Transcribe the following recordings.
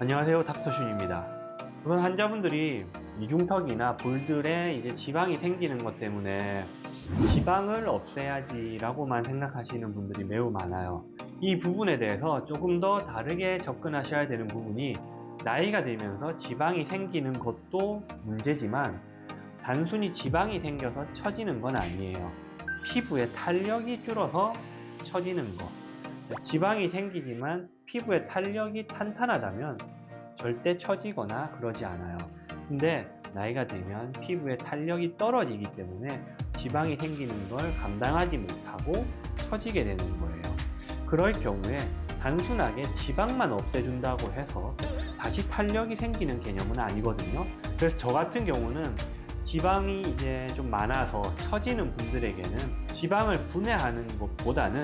안녕하세요 닥터슌입니다. 우선 환자분들이 이중턱이나 볼들에 이제 지방이 생기는 것 때문에 지방을 없애야지 라고만 생각하시는 분들이 매우 많아요. 이 부분에 대해서 조금 더 다르게 접근하셔야 되는 부분이 나이가 들면서 지방이 생기는 것도 문제지만 단순히 지방이 생겨서 처지는 건 아니에요. 피부에 탄력이 줄어서 처지는 거. 지방이 생기지만 피부에 탄력이 탄탄하다면 절대 처지거나 그러지 않아요. 근데 나이가 들면 피부에 탄력이 떨어지기 때문에 지방이 생기는 걸 감당하지 못하고 처지게 되는 거예요. 그럴 경우에 단순하게 지방만 없애준다고 해서 다시 탄력이 생기는 개념은 아니거든요. 그래서 저 같은 경우는 지방이 이제 좀 많아서 처지는 분들에게는 지방을 분해하는 것보다는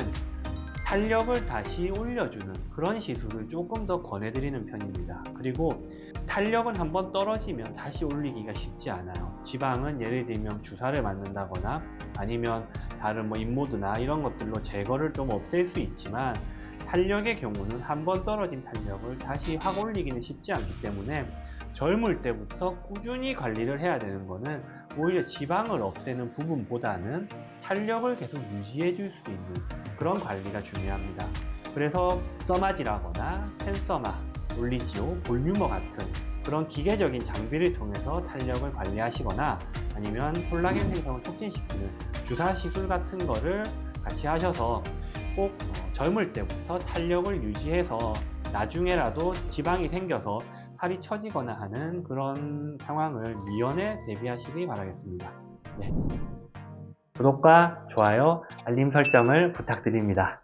탄력을 다시 올려주는 그런 시술을 조금 더 권해드리는 편입니다. 그리고 탄력은 한번 떨어지면 다시 올리기가 쉽지 않아요. 지방은 예를 들면 주사를 맞는다거나 아니면 다른 뭐 인모드나 이런 것들로 제거를 좀 없앨 수 있지만 탄력의 경우는 한번 떨어진 탄력을 다시 확 올리기는 쉽지 않기 때문에 젊을 때부터 꾸준히 관리를 해야 되는 거는 오히려 지방을 없애는 부분보다는 탄력을 계속 유지해 줄 수 있는 그런 관리가 중요합니다. 그래서 써마지라거나 펜서마, 올리지오, 볼뮤머 같은 그런 기계적인 장비를 통해서 탄력을 관리하시거나 아니면 콜라겐 생성을 촉진시키는 주사 시술 같은 거를 같이 하셔서 꼭 어, 젊을 때부터 탄력을 유지해서 나중에라도 지방이 생겨서 팔이 처지거나 하는 그런 상황을 미연에 대비하시기 바라겠습니다. 네. 구독과 좋아요, 알림 설정을 부탁드립니다.